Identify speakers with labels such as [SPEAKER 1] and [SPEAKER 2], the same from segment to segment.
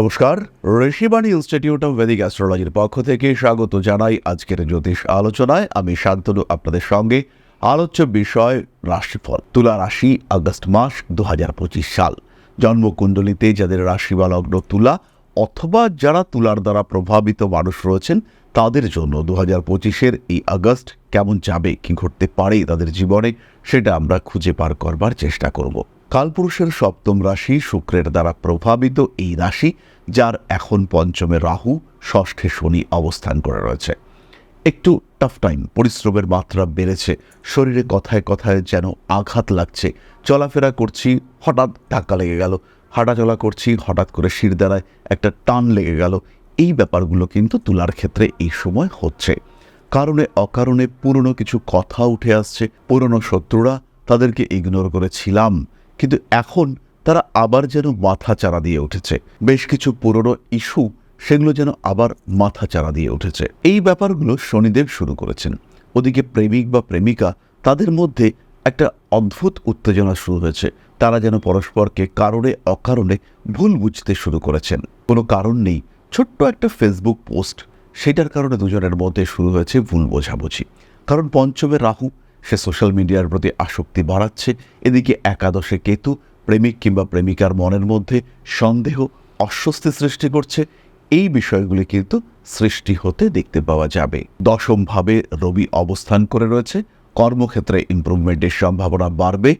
[SPEAKER 1] নমস্কার, Rishibani institute of Vedic অ্যাস্ট্রোলজির পক্ষ থেকে স্বাগত জানাই আজকের জ্যোতিষ আলোচনায়। আমি শান্তনু, আপনাদের সঙ্গে আলোচ্য বিষয় রাশিফল, তুলা রাশি, আগস্ট মাস দু হাজার পঁচিশ সাল। জন্মকুণ্ডলিতে যাদের রাশি বা লগ্ন তুলা অথবা যারা তুলার দ্বারা প্রভাবিত মানুষ রয়েছেন, তাদের জন্য দু হাজার পঁচিশের এই আগস্ট কেমন যাবে, কি ঘটতে পারে তাদের জীবনে, সেটা আমরা খুঁজে পার করবার চেষ্টা করব। কালপুরুষের সপ্তম রাশি শুক্রের দ্বারা প্রভাবিত এই রাশি, যার এখন পঞ্চমে রাহু, ষষ্ঠে শনি অবস্থান করে রয়েছে। একটু টাফ টাইম পরিশ্রমের মাত্রা বেড়েছে, শরীরে কথায় কথায় যেন আঘাত লাগছে। চলাফেরা করছি, হঠাৎ ধাক্কা লেগে গেল। হাঁটাচলা করছি, হঠাৎ করে শির দ্বারায় একটা টান লেগে গেল। এই ব্যাপারগুলো কিন্তু তুলার ক্ষেত্রে এই সময় হচ্ছে। কারণে অকারণে পুরনো কিছু কথা উঠে আসছে। পুরনো শত্রুরা তাদেরকে ইগনোর করেছিলাম। কিন্তু এখন তারা আবার যেন মাথা চারা দিয়ে উঠেছে। বেশ কিছু পুরনো ইস্যু সেগুলো যেন আবার মাথা চারা দিয়ে উঠেছে। এই ব্যাপারগুলো শনিদেব শুরু করেছেন। ওদিকে প্রেমিক বা প্রেমিকা তাদের মধ্যে একটা অদ্ভুত উত্তেজনা শুরু হয়েছে। তারা যেন পরস্পরকে কারণে অকারণে ভুল বুঝতে শুরু করেছেন। কোনো কারণ নেই। ছোট্ট একটা ফেসবুক পোস্ট, সেটার কারণে দুজনের মধ্যে শুরু হয়েছে ভুল বোঝাবুঝি। কারণ পঞ্চমে রাহু সে সোশ্যাল মিডিয়ার প্রতি আসক্তি বাড়াচ্ছে। এদিকে একাদশে কেতু, প্রেমিক কিংবা প্রেমিকার মনের মধ্যে সন্দেহ, অস্বস্তি সৃষ্টি করছে। এই বিষয়গুলি কিন্তু সৃষ্টি হতে দেখতে পাওয়া যাবে। দশমভাবে রবি অবস্থান করে রয়েছে। কর্মক্ষেত্রে ইমপ্রুভমেন্টের সম্ভাবনা বাড়বে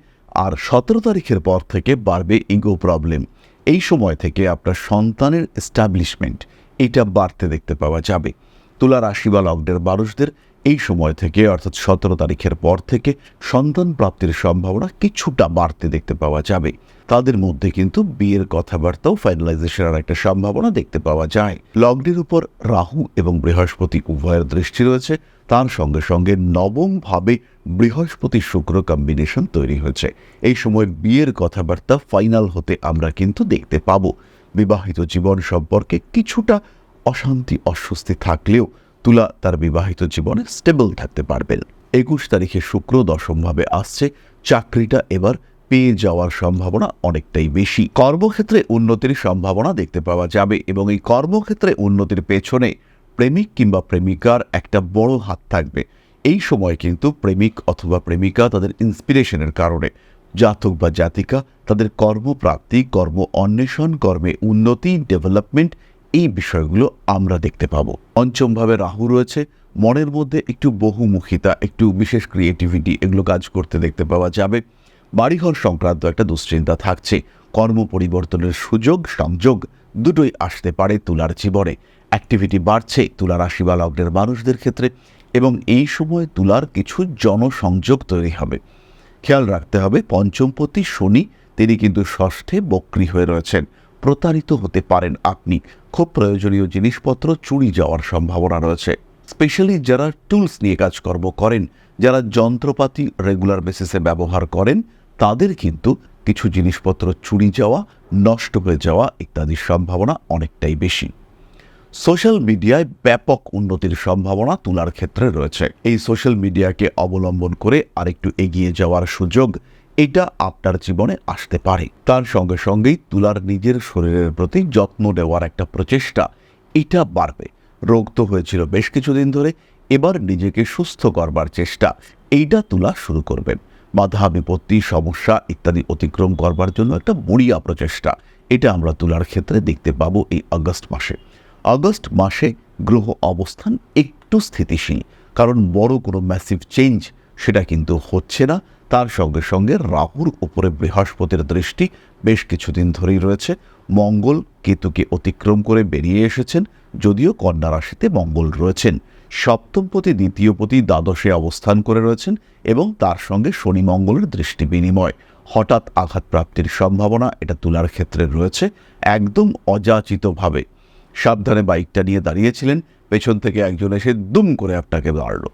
[SPEAKER 1] আর সতেরো তারিখের পর থেকে বাড়বে ইগো প্রবলেম এই সময় থেকে আপনার সন্তানের এস্টাবলিশমেন্ট এটা বাড়তে দেখতে পাওয়া যাবে। তুলা রাশি বা লগ্নের মানুষদের এই সময় থেকে, অর্থাৎ সতেরো তারিখের পর থেকে সন্তান প্রাপ্তির সম্ভাবনা কিছুটা বাড়তে দেখতে পাওয়া যাবে। তাদের মধ্যে কিন্তু বিয়ের কথাবার্তাও ফাইনালাইজেশনের একটা সম্ভাবনা দেখতে পাওয়া যায়। লগ্নের উপর রাহু এবং বৃহস্পতি উভয়ের দৃষ্টি রয়েছে। তার সঙ্গে সঙ্গে নবমভাবে বৃহস্পতি শুক্র কম্বিনেশন তৈরি হয়েছে। এই সময় বিয়ের কথাবার্তা ফাইনাল হতে আমরা কিন্তু দেখতে পাবো। বিবাহিত জীবন সম্পর্কে কিছুটা অশান্তি, অস্বস্তি থাকলেও তুলা তার বিবাহিত জীবনে স্টেবল থাকতে পারবেন। একুশ তারিখে শুক্র দশমভাবে আসছে, চাকরিটা এবার পেয়ে যাওয়ার সম্ভাবনা অনেকটাই বেশি। কর্মক্ষেত্রে উন্নতির সম্ভাবনা দেখতে পাওয়া যাবে এবং এই কর্মক্ষেত্রে উন্নতির পেছনে প্রেমিক কিংবা প্রেমিকার একটা বড় হাত থাকবে। এই সময় কিন্তু প্রেমিক অথবা প্রেমিকা তাদের ইন্সপিরেশনের কারণে, জাতক বা জাতিকা তাদের কর্মপ্রাপ্তি, কর্ম অন্বেষণ, কর্মে উন্নতি ডেভেলপমেন্ট এই বিষয়গুলো আমরা দেখতে পাবো। পঞ্চমভাবে রাহু রয়েছে। মনের মধ্যে একটু বহুমুখিতা, একটু বিশেষ ক্রিয়েটিভিটি এগুলো কাজ করতে দেখতে পাওয়া যাবে। বাড়িঘর সংক্রান্ত একটা দুশ্চিন্তা থাকছে। কর্ম পরিবর্তনের সুযোগ, সংযোগ দুটোই আসতে পারে তুলার জীবনে। অ্যাক্টিভিটি বাড়ছে তুলা রাশি বা লগ্নের মানুষদের ক্ষেত্রে এবং এই সময় তুলার কিছু জনসংযোগ তৈরি হবে। খেয়াল রাখতে হবে, পঞ্চমপতি শনি, তিনি কিন্তু ষষ্ঠে বক্রী হয়ে রয়েছেন। প্রতারিত হতে পারেন আপনি। খুব প্রয়োজনীয় জিনিসপত্র চুরি যাওয়ার সম্ভাবনা রয়েছে। স্পেশালি যারা টুলস নিয়ে কাজকর্ম করেন, যারা যন্ত্রপাতি রেগুলার বেসিসে ব্যবহার করেন, তাদের কিন্তু কিছু জিনিসপত্র চুরি যাওয়া, নষ্ট হয়ে যাওয়া ইত্যাদির সম্ভাবনা অনেকটাই বেশি। সোশ্যাল মিডিয়ায় ব্যাপক উন্নতির সম্ভাবনা তোলার ক্ষেত্রে রয়েছে। এই সোশ্যাল মিডিয়াকে অবলম্বন করে আরেকটু এগিয়ে যাওয়ার সুযোগ এটা আপনার জীবনে আসতে পারে। তার সঙ্গে সঙ্গেই তুলার নিজের শরীরের প্রতি যত্ন নেওয়ার একটা প্রচেষ্টা, এটা বাড়বে। রোগ তো হয়েছিল বেশ কিছুদিন ধরে, এবার নিজেকে সুস্থ করবার চেষ্টা, এইটা তুলা শুরু করবেন। বাধা বিপত্তি সমস্যা ইত্যাদি অতিক্রম করবার জন্য একটা বড়িয়া প্রচেষ্টা, এটা আমরা তুলার ক্ষেত্রে দেখতে পাবো এই আগস্ট মাসে। আগস্ট মাসে গ্রহ অবস্থান একটু স্থিতিশীল, কারণ বড় কোনো ম্যাসিভ চেঞ্জ সেটা কিন্তু হচ্ছে না। তার সঙ্গে সঙ্গে রাহুর উপরে বৃহস্পতির দৃষ্টি বেশ কিছুদিন ধরেই রয়েছে। মঙ্গল কেতুকে অতিক্রম করে বেরিয়ে এসেছেন, যদিও কন্যা রাশিতে মঙ্গল রয়েছেন। সপ্তমপতি, দ্বিতীয়পতি দ্বাদশে অবস্থান করে রয়েছেন এবং তার সঙ্গে শনি মঙ্গলের দৃষ্টি বিনিময়। হঠাৎ আঘাত প্রাপ্তির সম্ভাবনা এটা তোলার ক্ষেত্রে রয়েছে, একদম অযাচিতভাবে। সাবধানে বাইকটা নিয়ে দাঁড়িয়েছিলেন, পেছন থেকে একজন এসে দুম করে আপনাকে দাঁড়াল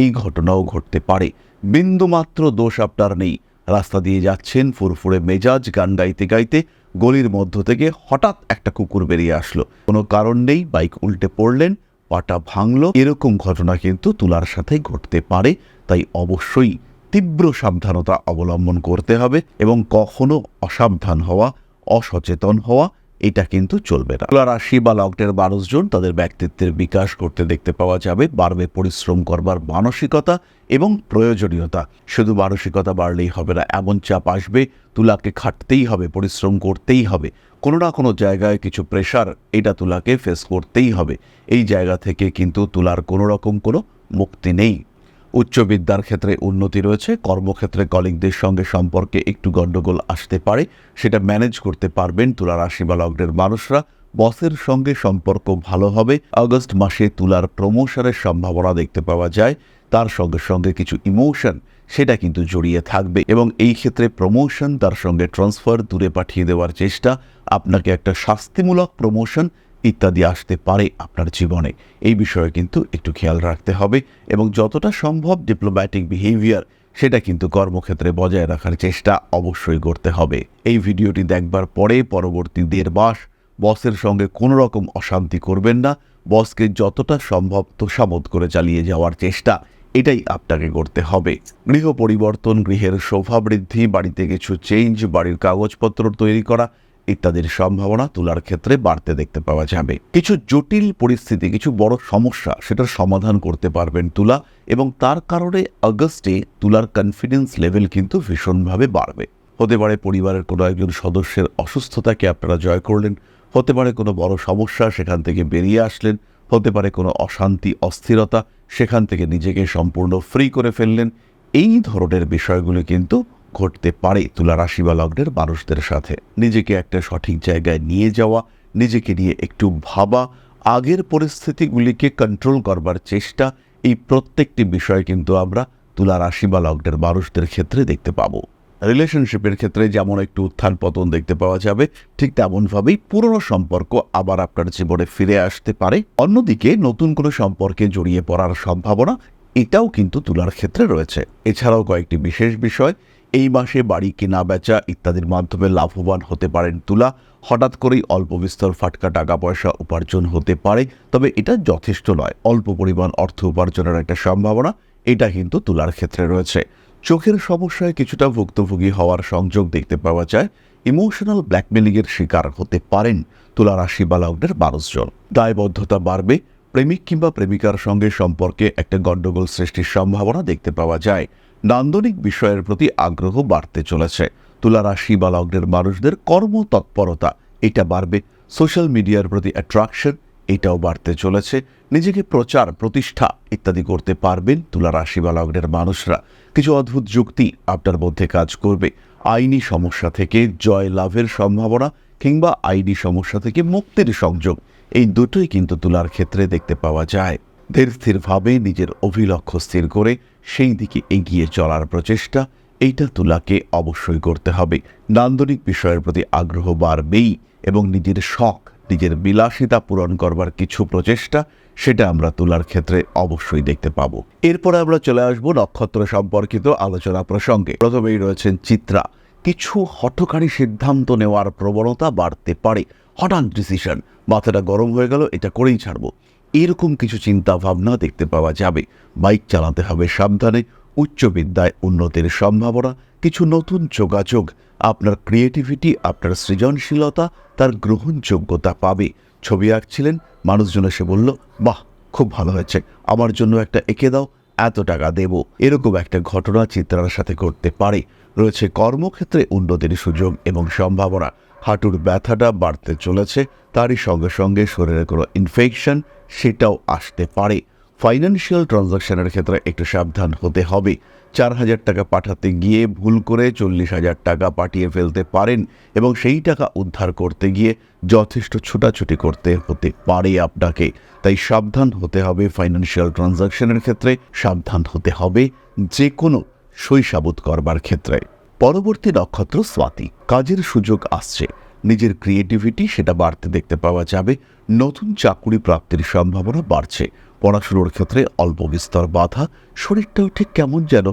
[SPEAKER 1] এই ঘটনাও ঘটতে পারে। বিন্দুমাত্র দোষ আপনার নেই। রাস্তা দিয়ে যাচ্ছেন ফুরফুরে মেজাজ, গান গাইতে গাইতে গলির মধ্য থেকে হঠাৎ একটা কুকুর বেরিয়ে আসলো। কোনো কারণ নেই, বাইক উল্টে পড়লেন, পাটা ভাঙলো। এরকম ঘটনা কিন্তু তুলার সাথে ঘটতে পারে, তাই অবশ্যই তীব্র সাবধানতা অবলম্বন করতে হবে এবং কখনো অসাবধান হওয়া, অসচেতন হওয়া এটা কিন্তু চলবে না। তুলা রাশি বা লগ্নের মানুষজন তাদের ব্যক্তিত্বের বিকাশ করতে দেখতে পাওয়া যাবে, বাড়বে পরিশ্রম করবার মানসিকতা এবং প্রয়োজনীয়তা। শুধু মানসিকতা বাড়লেই হবে না, এমন চাপ আসবে, তুলাকে খাটতেই হবে, পরিশ্রম করতেই হবে। কোনো না কোনো জায়গায় কিছু প্রেশার এটা তুলাকে ফেস করতেই হবে। এই জায়গা থেকে কিন্তু তুলার কোনো রকম কোনো মুক্তি নেই। উচ্চ বিদ্যার ক্ষেত্রে উন্নতি রয়েছে, কর্মক্ষেত্রে কলিগদের সঙ্গে সম্পর্কে একটু গণ্ডগোল আসতে পারে, সেটা ম্যানেজ করতে পারবেন তুলা রাশি বা লগ্নের মানুষরা। বসের সঙ্গে সম্পর্ক ভালো হবে, আগস্ট মাসে তুলার প্রমোশনের সম্ভাবনা দেখতে পাওয়া যায়, তার সঙ্গে সঙ্গে কিছু ইমোশন সেটা কিন্তু জড়িয়ে থাকবে এবং এই ক্ষেত্রে প্রমোশন তার সঙ্গে ট্রান্সফার দূরে পাঠিয়ে দেওয়ার চেষ্টা। আপনাকে একটা শাস্তিমূলক প্রমোশন ইত্যাদি আসতে পারে আপনার জীবনে। এই বিষয়ে কিন্তু একটু খেয়াল রাখতে হবে এবং যতটা সম্ভব ডিপ্লোম্যাটিক বিহেভিয়ার সেটা কিন্তু কর্মক্ষেত্রে বজায় রাখার চেষ্টা অবশ্যই করতে হবে। এই ভিডিওটি দেখবার পরে পরবর্তী দেড় মাস বসের সঙ্গে কোনো রকম অশান্তি করবেন না। বসকে যতটা সম্ভব তোষামত করে চালিয়ে যাওয়ার চেষ্টা, এটাই আপনাকে করতে হবে। গৃহ পরিবর্তন, গৃহের শোভা বৃদ্ধি বাড়িতে কিছু চেঞ্জ বাড়ির কাগজপত্র তৈরি করা ইত্যাদির সম্ভাবনা তুলার ক্ষেত্রে বাড়তে দেখতে পাওয়া যাবে। কিছু জটিল পরিস্থিতি, কিছু বড় সমস্যা সেটার সমাধান করতে পারবেন তুলা এবং তার কারণে আগস্টে তুলার কনফিডেন্স লেভেল কিন্তু ভীষণভাবে বাড়বে। হতে পারে পরিবারের কোনো একজন সদস্যের অসুস্থতাকে আপনারা জয় করলেন, হতে পারে কোনো বড় সমস্যা সেখান থেকে বেরিয়ে আসলেন, হতে পারে কোনো অশান্তি, অস্থিরতা সেখান থেকে নিজেকে সম্পূর্ণ ফ্রি করে ফেললেন। এই ধরনের বিষয়গুলো কিন্তু ঘটতে পারে। তুলা রাশি বা লগ্নের মানুষদের সাথে। নিজেকে একটা সঠিক জায়গায় নিয়ে যাওয়া, নিজেকে নিয়ে একটু ভাবা, আগের পরিস্থিতিগুলিকে কন্ট্রোল করবার চেষ্টা, এই প্রত্যেকটি বিষয় কিন্তু আমরা তুলা রাশি বা লগ্নের মানুষদের ক্ষেত্রে দেখতে পাবো। রিলেশনশিপের ক্ষেত্রে যেমন একটু উত্থান পতন দেখতে পাওয়া যাবে, ঠিক তেমনভাবেই পুরনো সম্পর্ক আবার আপনার জীবনে ফিরে আসতে পারে। অন্যদিকে নতুন কোনো সম্পর্কে জড়িয়ে পড়ার সম্ভাবনা, এটাও কিন্তু তুলার ক্ষেত্রে রয়েছে। এছাড়াও কয়েকটি বিশেষ বিষয় এই মাসে বাড়ি কেনা, বেচা ইত্যাদির মাধ্যমে লাভবান হতে পারেন তুলা। হঠাৎ করেই অল্প বিস্তর ফাটকা টাকা পয়সা উপার্জন হতে পারে, তবে এটা যথেষ্ট নয়। অল্প পরিমাণ অর্থ উপার্জনের একটা সম্ভাবনা এটা কিন্তু তুলার ক্ষেত্রে রয়েছে। চোখের সমস্যায় কিছুটা ভুক্তভোগী হওয়ার সংযোগ দেখতে পাওয়া যায়। ইমোশনাল ব্ল্যাকমেলিংয়ের শিকার হতে পারেন তুলা রাশি বা মানুষজন। দায়বদ্ধতা বাড়বে, প্রেমিক কিংবা প্রেমিকার সঙ্গে সম্পর্কে একটা গণ্ডগোল সৃষ্টির সম্ভাবনা দেখতে পাওয়া যায়। নান্দনিক বিষয়ের প্রতি আগ্রহ বাড়তে চলেছে। তুলা রাশি বা লগ্নের মানুষদের কর্মতৎপরতা, এটা বাড়বে। সোশ্যাল মিডিয়ার প্রতি অ্যাট্রাকশন এটাও বাড়তে চলেছে। নিজেকে প্রচার, প্রতিষ্ঠা ইত্যাদি করতে পারবেন তুলা রাশি বা লগ্নের মানুষরা। কিছু অদ্ভুত যুক্তি আপনার মধ্যে কাজ করবে। আইনি সমস্যা থেকে জয় লাভের সম্ভাবনা কিংবা আইনি সমস্যা থেকে মুক্তির সংযোগ, এই দুটোই কিন্তু তুলার ক্ষেত্রে দেখতে পাওয়া যায়। ধীর স্থিরভাবে নিজের অভিলক্ষ্য স্থির করে সেই দিকে এগিয়ে চলার প্রচেষ্টা এইটা তুলাকে অবশ্যই করতে হবে। নান্দনিক বিষয়ের প্রতি আগ্রহ বাড়বেই এবং নিজের শখ, নিজের বিলাসিতা পূরণ করবার কিছু প্রচেষ্টা সেটা আমরা তুলার ক্ষেত্রে অবশ্যই দেখতে পাবো। এরপরে আমরা চলে আসব নক্ষত্র সম্পর্কিত আলোচনা প্রসঙ্গে। প্রথমেই রয়েছেন চিত্রা। কিছু হঠকারী সিদ্ধান্ত নেওয়ার প্রবণতা বাড়তে পারে। হঠাৎ ডিসিশন মাথাটা গরম হয়ে গেল, এটা করেই ছাড়বো। এরকম কিছু চিন্তা ভাবনা দেখতে পাওয়া যাবে। বাইক চালাতে হবে সাবধানে। উচ্চ বিদ্যায় উন্নতির সম্ভাবনা, কিছু নতুন যোগাযোগ, আপনার ক্রিয়েটিভিটি, আপনার সৃজনশীলতা, তার গ্রহণযোগ্যতা পাবে। ছবি আঁকছিলেন, মানুষজন এসে বলল, বাহ, খুব ভালো হয়েছে। আমার জন্য একটা এঁকে দাও, এত টাকা দেব। এরকম একটা ঘটনা চিত্রার সাথে করতে পারে। রয়েছে কর্মক্ষেত্রে উন্নতির সুযোগ এবং সম্ভাবনা। হাঁটুর ব্যথাটা বাড়তে চলেছে, তারই সঙ্গে সঙ্গে শরীরে কোনো ইনফেকশন সেটাও আসতে পারে। ফাইন্যান্সিয়াল ট্রানজাকশনের ক্ষেত্রে একটু সাবধান হতে হবে। চার হাজার টাকা পাঠাতে গিয়ে ভুল করে চল্লিশ হাজার টাকা পাঠিয়ে ফেলতে পারেন এবং সেই টাকা উদ্ধার করতে গিয়ে যথেষ্ট ছোটাছুটি করতে হতে পারে আপনাকে। তাই সাবধান হতে হবে। ফাইন্যান্সিয়াল ট্রানজাকশনের ক্ষেত্রে সাবধান হতে হবে। যে কোনো শৈশাবোধ করবার ক্ষেত্রে। পরবর্তী নক্ষত্র স্বাতি। কাজের সুযোগ আসছে। নিজের ক্রিয়েটিভিটি সেটা বাড়তে দেখতে পাওয়া যাবে। নতুন চাকুরি প্রাপ্তির সম্ভাবনা বাড়ছে। পড়াশুনোর ক্ষেত্রে অল্প বিস্তর বাধা। শরীরটাও ঠিক কেমন যেন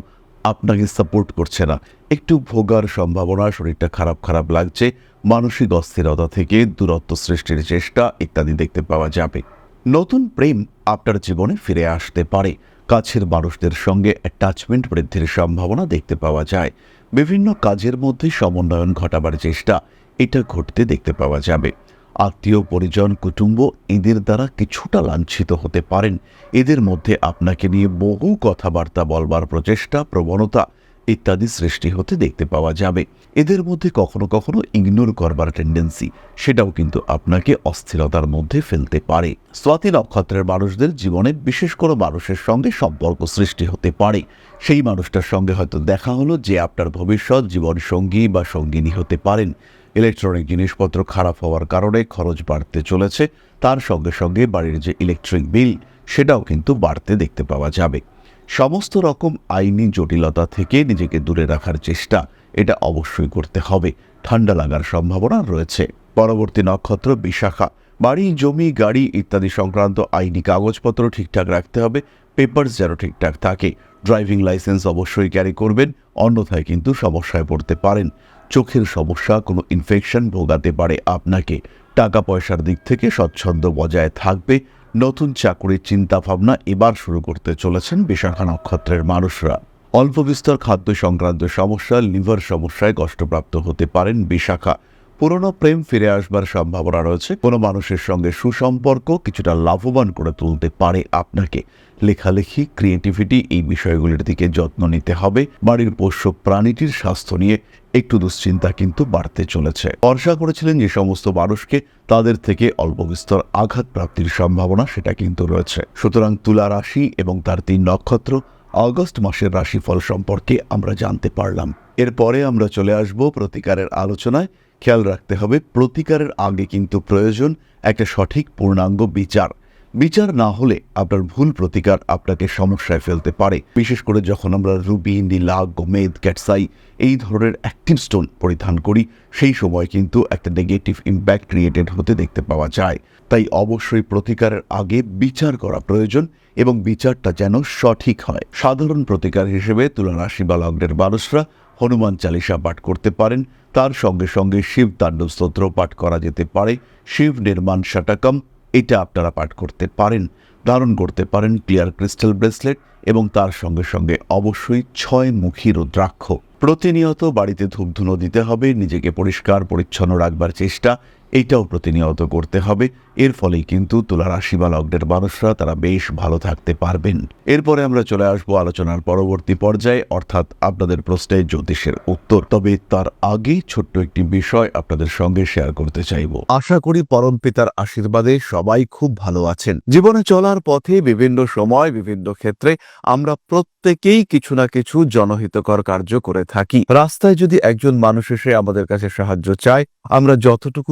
[SPEAKER 1] আপনাকে সাপোর্ট করছে না। একটু ভোগার সম্ভাবনা, শরীরটা খারাপ খারাপ লাগছে। মানসিক অস্থিরতা থেকে দূরত্ব সৃষ্টির চেষ্টা ইত্যাদি দেখতে পাওয়া যাবে। নতুন প্রেম আপনার জীবনে ফিরে আসতে পারে। কাছের মানুষদের সঙ্গে অ্যাটাচমেন্ট বৃদ্ধির সম্ভাবনা দেখতে পাওয়া যায়। বিভিন্ন কাজের মধ্যে সমন্বয়ন ঘটাবার চেষ্টা এটা ঘটতে দেখতে পাওয়া যাবে। আত্মীয়, পরিজন, কুটুম্ব এদের দ্বারা কিছুটা লাঞ্ছিত হতে পারেন। এদের মধ্যে আপনাকে নিয়ে বহু কথাবার্তা বলবার প্রচেষ্টা, প্রবণতা ইত্যাদি সৃষ্টি হতে দেখতে পাওয়া যাবে। এদের মধ্যে কখনো কখনো ইগনোর করবার টেন্ডেন্সি সেটাও কিন্তু আপনাকে অস্থিরতার মধ্যে ফেলতে পারে। স্বাতি নক্ষত্রের মানুষদের জীবনে বিশেষ কোনো মানুষের সঙ্গে সম্পর্ক সৃষ্টি হতে পারে। সেই মানুষটার সঙ্গে হয়তো দেখা হলো যে আপনার ভবিষ্যৎ জীবন সঙ্গী বা সঙ্গিনী হতে পারেন। ইলেকট্রনিক জিনিসপত্র খারাপ হওয়ার কারণে খরচ বাড়তে চলেছে। তার সঙ্গে সঙ্গে বাড়ির যে ইলেকট্রিক বিল সেটাও কিন্তু বাড়তে দেখতে পাওয়া যাবে। সমস্ত রকম আইনি জটিলতা থেকে নিজেকে দূরে রাখার চেষ্টা, এটা অবশ্যই করতে হবে। ঠান্ডা লাগার সম্ভাবনা রয়েছে। পরবর্তী নক্ষত্র বিশাখা। বাড়ি, জমি, গাড়ি ইত্যাদি সংক্রান্ত আইনি কাগজপত্র ঠিকঠাক রাখতে হবে। পেপারস যেন ঠিকঠাক থাকে। ড্রাইভিং লাইসেন্স অবশ্যই ক্যারি করবেন। অন্যথায় কিন্তু সমস্যায় পড়তে পারেন। চোখের সমস্যা, কোনো ইনফেকশন ভোগাতে পারে আপনাকে। টাকা পয়সার দিক থেকে স্বচ্ছন্দ বজায় থাকবে। নতুন চাকুরির চিন্তাভাবনা এবার শুরু করতে চলেছেন বিশাখা নক্ষত্রের মানুষরা। অল্প বিস্তর খাদ্য সংক্রান্ত সমস্যা, লিভার সমস্যায় কষ্টপ্রাপ্ত হতে পারেন বিশাখা। পুরনো প্রেম ফিরে আসবার সম্ভাবনা রয়েছে। কোনো মানুষের সঙ্গে সুসম্পর্ক কিছুটা লাভবান করে তুলতে পারে আপনাকে। লেখালেখি ক্রিয়েটিভিটি এই বিষয়গুলির দিকে যত্ন নিতে হবে। বাড়ির পোষ্য প্রাণীটির স্বাস্থ্য নিয়ে একটু দুশ্চিন্তা কিন্তু বাড়তে চলেছে। ভরসা করেছিলেন যে সমস্ত মানুষকে তাদের থেকে অল্প বিস্তর আঘাত প্রাপ্তির সম্ভাবনা সেটা কিন্তু রয়েছে। সুতরাং তুলা রাশি এবং তার তিন নক্ষত্র আগস্ট মাসের রাশিফল সম্পর্কে আমরা জানতে পারলাম। এরপরে আমরা চলে আসব প্রতিকারের আলোচনায়। খেয়াল রাখতে হবে, প্রতিকারের আগে কিন্তু প্রয়োজন একটা সঠিক পূর্ণাঙ্গ বিচার। বিচার না হলে আপনার ভুল প্রতিকার আপনাকে সমস্যায় ফেলতে পারে। বিশেষ করে যখন আমরা রুবি, নীলা, গোমেদ, ক্যাটসাই এই ধরনের অ্যাক্টিভ স্টোন পরিধান করি, সেই সময় কিন্তু একটা নেগেটিভ ইম্প্যাক্ট ক্রিয়েটেড হতে দেখতে পাওয়া যায়। তাই অবশ্যই প্রতিকারের আগে বিচার করা প্রয়োজন এবং বিচারটা যেন সঠিক হয়। সাধারণ প্রতিকার হিসেবে তুলা রাশি বা লগ্নের মানুষরা হনুমান চালিসা পাঠ করতে পারেন। তার সঙ্গে সঙ্গে শিব তাণ্ডব স্তোত্র পাঠ করা যেতে পারে। শিব নির্মাণ শাটাকম এটা আপনারা পাঠ করতে পারেন। ধারণ করতে পারেন ক্লিয়ার ক্রিস্টাল ব্রেসলেট এবং তার সঙ্গে সঙ্গে অবশ্যই ছয় মুখী রুদ্রাক্ষ। প্রতিনিয়ত বাড়িতে ধূপধুনো দিতে হবে, নিজেকে পরিষ্কার, পরিচ্ছন্ন রাখবার চেষ্টা এইটাও প্রতিনিয়ত করতে হবে। এর ফলেই কিন্তু তুলা রাশি বা লগ্নের মানুষরা তারা বেশ ভালো থাকতে পারবেন। এরপরে আমরা চলে আসব আলোচনার পরবর্তী পর্যায়ে, অর্থাৎ আপনাদের প্রশ্নে জ্যোতিষের উত্তর। তবে তার আগে ছোট্ট একটি বিষয় আপনাদের সঙ্গে শেয়ার করতে চাইব।
[SPEAKER 2] আশা করি পরম পিতার আশীর্বাদে সবাই খুব ভালো আছেন। জীবনে চলার পথে বিভিন্ন সময়, বিভিন্ন ক্ষেত্রে আমরা প্রত্যেকেই কিছু না কিছু জনহিতকর কার্য করে থাকি। রাস্তায় যদি একজন মানুষ এসে আমাদের কাছে সাহায্য চায়, আমরা যতটুকু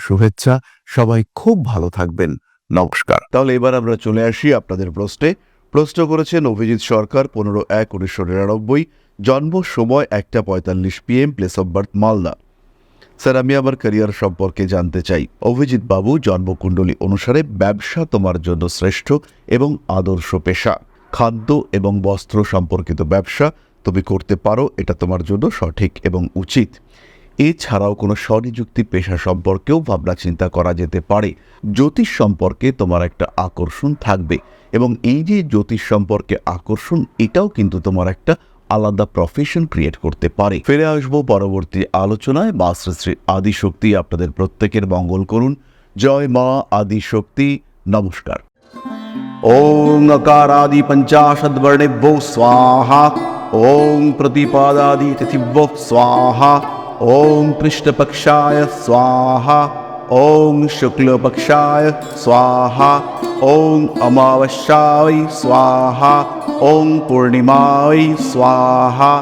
[SPEAKER 2] শুভেচ্ছা। সবাই খুব ভালো থাকবেন। নমস্কার।
[SPEAKER 1] তাহলে এবার আমরা চলে আসি আপনাদের প্রশ্নে। প্রশ্ন করেছেন অভিজিৎ সরকার, পনেরো এক উনিশশো নিরানব্বই, জন্ম সময় একটা পঁয়তাল্লিশ PM place of birth Malda. Sir, আমি আমার ক্যারিয়ার সম্পর্কে জানতে চাই। অভিজিৎ বাবু, জন্মকুণ্ডলী অনুসারে ব্যবসা তোমার জন্য শ্রেষ্ঠ এবং আদর্শ পেশা। খাদ্য এবং বস্ত্র সম্পর্কিত ব্যবসা তুমি করতে পারো, এটা তোমার জন্য সঠিক এবং উচিত। এছাড়াও কোনো স্বনিযুক্তি পেশা সম্পর্কেও ভাবনা চিন্তা করা যেতে পারে জ্যোতিষ সম্পর্কে তোমার একটা আকর্ষণ থাকবে এবং এই যে জ্যোতিষ সম্পর্কে আকর্ষণ এটাও কিন্তু তোমার একটা আলাদা প্রফেশন ক্রিয়েট করতে পারে ফিরে আসবো পরবর্তী আলোচনায় মা শ্রী শ্রী আদিশক্তি আপনাদের প্রত্যেকের মঙ্গল করুন জয় মা আদিশক্তি নমস্কার ওং अकारादि पञ्चाशद्वर्णेभ्यो स्वाहा ॐ प्रतिपादादि तिथिभ्यो स्वाहा ॐ कृष्णपक्षाय स्वाहा ॐ शुक्लपक्षाय स्वाहा ॐ अमावस्याय स्वाहा ॐ पूर्णिमाय स्वाहा